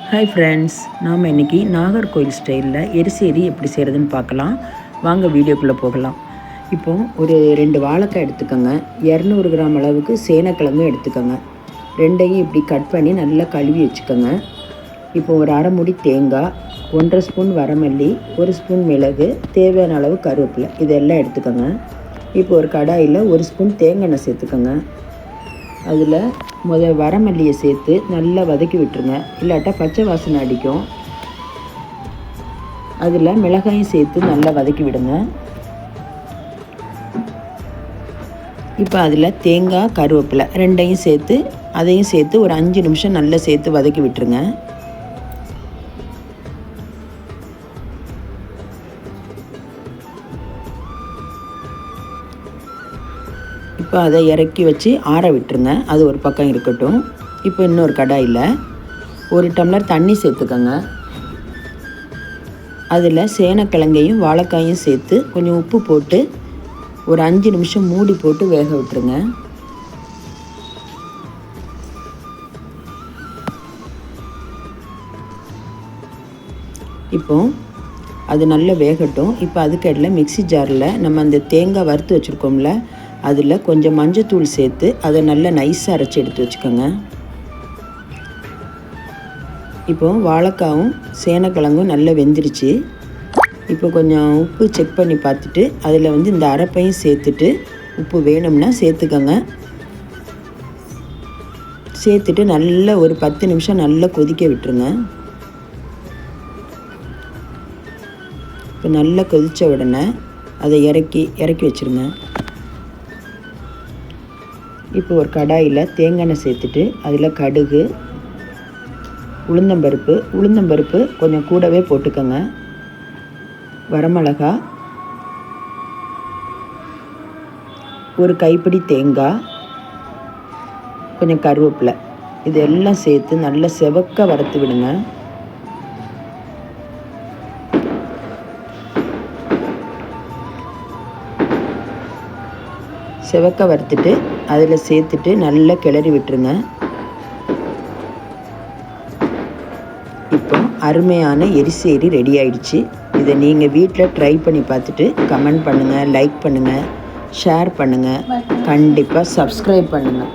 Hi friends நாம் இன்றைக்கி நாகர்கோயில் ஸ்டைலில் எரிசேரி எப்படி செய்கிறதுன்னு பார்க்கலாம். வாங்க வீடியோக்குள்ளே போகலாம். இப்போது ஒரு ரெண்டு வாழைக்காய் எடுத்துக்கோங்க. இரநூறு கிராம் அளவுக்கு சேனக்கிழங்கும் எடுத்துக்கோங்க. ரெண்டையும் இப்படி கட் பண்ணி நல்லா கழுவி வச்சுக்கோங்க. இப்போ ஒரு அரை முடி தேங்காய் ஒன்றரை ஸ்பூன் வரமல்லி ஒரு ஸ்பூன் மிளகு தேவையான அளவு கருவேப்பிலை இதெல்லாம் எடுத்துக்கோங்க. இப்போ ஒரு கடாயில் ஒரு ஸ்பூன் தேங்காய் எண்ணெய் சேர்த்துக்கோங்க. அதில் முத வரமல்லியை சேர்த்து நல்லா வதக்கி விட்டுருங்க. இல்லாட்டா பச்சை வாசனை அடிக்கும். அதில் மிளகாயும் சேர்த்து நல்லா வதக்கி விடுங்க. இப்போ அதில் தேங்காய் கருவேப்பிலை ரெண்டையும் சேர்த்து அதையும் சேர்த்து ஒரு அஞ்சு நிமிஷம் நல்லா சேர்த்து வதக்கி விட்டுருங்க. இப்போ அதை இறக்கி வச்சு ஆற விட்டுருங்க. அது ஒரு பக்கம் இருக்கட்டும். இப்போ இன்னொரு கடாயில் ஒரு டம்ளர் தண்ணி சேர்த்துக்கோங்க. அதில் சேனக்கிழங்கையும் வாழைக்காயும் சேர்த்து கொஞ்சம் உப்பு போட்டு ஒரு அஞ்சு நிமிஷம் மூடி போட்டு வேக விட்டுருங்க. இப்போ அது நல்லா வேகட்டும். இப்போ அதுக்கடியில் மிக்சி ஜாரில் நம்ம அந்த தேங்காய் வறுத்து வச்சுருக்கோம்ல அதில் கொஞ்சம் மஞ்சத்தூள் சேர்த்து அதை நல்லா நைஸாக அரைச்சி எடுத்து வச்சுக்கோங்க. இப்போ வாழைக்காவும் சேனக்கிழங்கும் நல்லா வெந்துருச்சு. இப்போ கொஞ்சம் உப்பு செக் பண்ணி பார்த்துட்டு அதில் வந்து இந்த அரைப்பையும் சேர்த்துட்டு உப்பு வேணும்னா சேர்த்துக்கோங்க. சேர்த்துட்டு நல்லா ஒரு பத்து நிமிஷம் நல்லா கொதிக்க விட்டுருங்க. இப்போ நல்லா கொதித்த உடனே அதை இறக்கி இறக்கி வச்சுருங்க. இப்போ ஒரு கடாயில் தேங்காய் எண்ணெய் சேர்த்துட்டு அதில் கடுகு உளுந்தம்பருப்பு. உளுந்தம்பருப்பு கொஞ்சம் கூடவே போட்டுக்கோங்க. வரமிளகா ஒரு கைப்பிடி தேங்காய் கொஞ்சம் கருவேப்பிலை. இது எல்லாம் சேர்த்து நல்லா செவக்க வறுத்து விடுங்க. செவக்க வறுத்துட்டு அதில் சேர்த்துட்டு நல்லா கிளறி விட்டுருங்க. இப்போ அருமையான எரிசேரி ரெடி ஆயிடுச்சு. இதை நீங்கள் வீட்டில் ட்ரை பண்ணி பார்த்துட்டு கமெண்ட் பண்ணுங்கள் லைக் பண்ணுங்கள் ஷேர் பண்ணுங்கள் கண்டிப்பாக சப்ஸ்கிரைப் பண்ணுங்கள்